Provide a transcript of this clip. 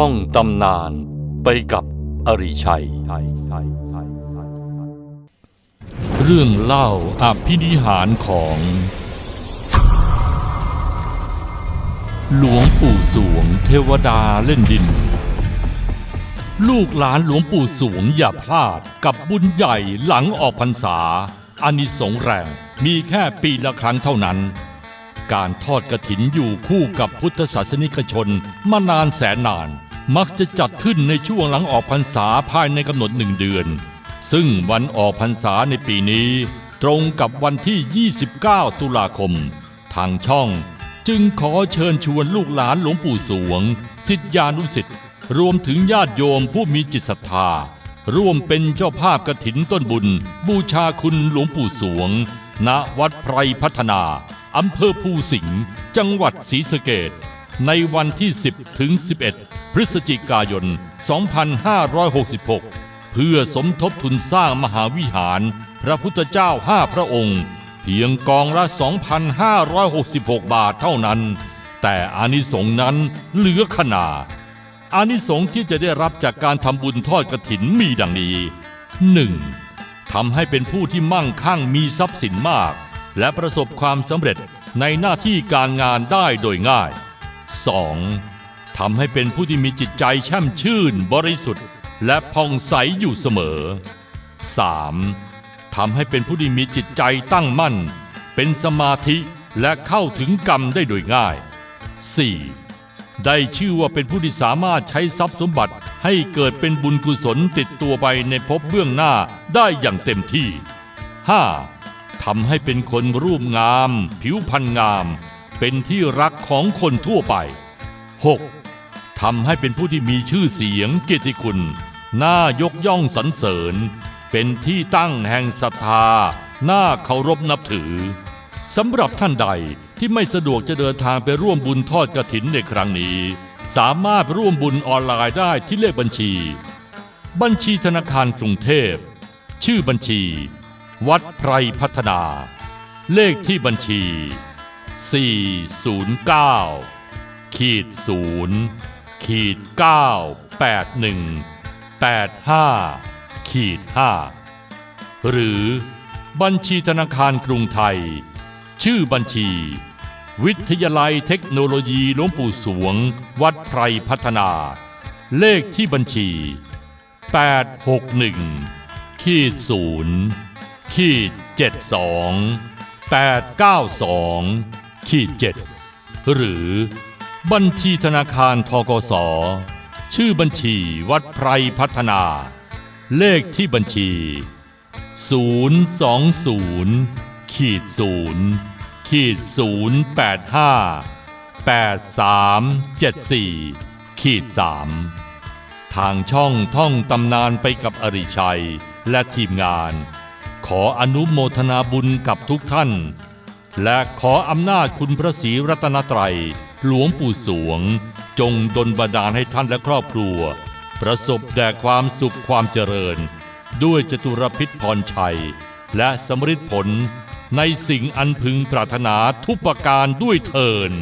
ท่องตำนานไปกับอริชัย เรื่องเล่าอภินิหารของ หลวงปู่สวงเทวดาเล่นดิน ลูกหลานหลวงปู่สวงอย่าพลาดกับบุญใหญ่หลังออกพรรษาอานิสงส์แรงมีแค่ปีละครั้งเท่านั้น การทอดกระถินอยู่คู่กับพุทธศาสนิกชนมานานแสนนาน มักจะจัดขึ้นในช่วงหลังออกพรรษาภายในกำหนดหนึ่งเดือน ซึ่งวันออกพรรษาในปีนี้ ตรงกับวันที่ 29 ตุลาคม ทางช่องจึงขอเชิญชวนลูกหลานหลวงปู่สวง สิทธิานุสิทธิ์รวมถึงญาติโยมผู้มีจิตศรัทธา ร่วมเป็นเจ้าภาพกระถินต้นบุญ บูชาคุณหลวงปู่สวง ณวัดไพรพัฒนาอำเภอภูสิงห์จังหวัดศรีสะเกดในวันที่ 10 ถึง 11 พฤศจิกายน 2566 เพื่อสมทบทุนสร้างมหาวิหาร พระพุทธเจ้าห้าพระองค์ เพียงกองละ 2,566 บาทเท่านั้น แต่อานิสงส์นั้นเหลือขนาอานิสงส์ที่จะได้รับจากการทำบุญทอดกระถินมีดังนี้ 1. ทำให้เป็นผู้ที่มั่งคั่งมีทรัพย์สินมาก และประสบความสำเร็จในหน้าที่การงานได้โดยง่าย 2. ทำให้เป็นผู้ที่มีจิตใจแช่มชื่นบริสุทธิ์ และผ่องใสอยู่เสมอ 3. ทำให้เป็นผู้ที่มีจิตใจตั้งมั่น เป็นสมาธิและเข้าถึงกรรมได้โดยง่าย 4. ได้ชื่อว่าเป็นผู้ที่สามารถใช้ทรัพย์สมบัติให้เกิดเป็นบุญกุศลติดตัวไปในภพเบื้องหน้าได้อย่างเต็มที่ 5. ทำให้เป็นคนรูปงาม ผิวพรรณงาม เป็นที่รักของคนทั่วไป 6. ทำให้เป็นผู้ที่มีชื่อเสียงเกียรติคุณ น่ายกย่องสรรเสริญ เป็นที่ตั้งแห่งศรัทธา น่าเคารพนับถือสำหรับท่านใดที่ไม่สะดวกจะเดินทางไปร่วมบุญทอดกระถินในครั้งนี้ สามารถร่วมบุญออนไลน์ได้ที่เลขบัญชี บัญชีธนาคารกรุงเทพ ชื่อบัญชี วัดไพรพัฒนา เลขที่บัญชี 409ขีด0 ขีด981 85ขีด5หรือบัญชีธนาคารกรุงไทย ชื่อบัญชี วิทยาลัยเทคโนโลยีหลวงปู่สวง วัดไพรพัฒนา เลขที่บัญชี 861ขีด0ขีด72 892ขีด7หรือ บัญชีธนาคารทกส ชื่อบัญชีวัดไพรพัฒนา เลขที่บัญชี 020ขีด0ขีด085 8374ขีด3ทางช่องท่องตำนานไปกับอริชัยและทีมงาน ขออนุโมทนาบุญกับทุกท่าน และขออำนาจคุณพระศรีรัตนตรัย หลวงปู่สวง จงดลบันดาลให้ท่านและครอบครัว ประสบแต่ความสุขความเจริญ ด้วยจตุรพิษพรชัย และสมฤทธิผลในสิ่งอันพึงปรารถนาทุกประการด้วยเทิน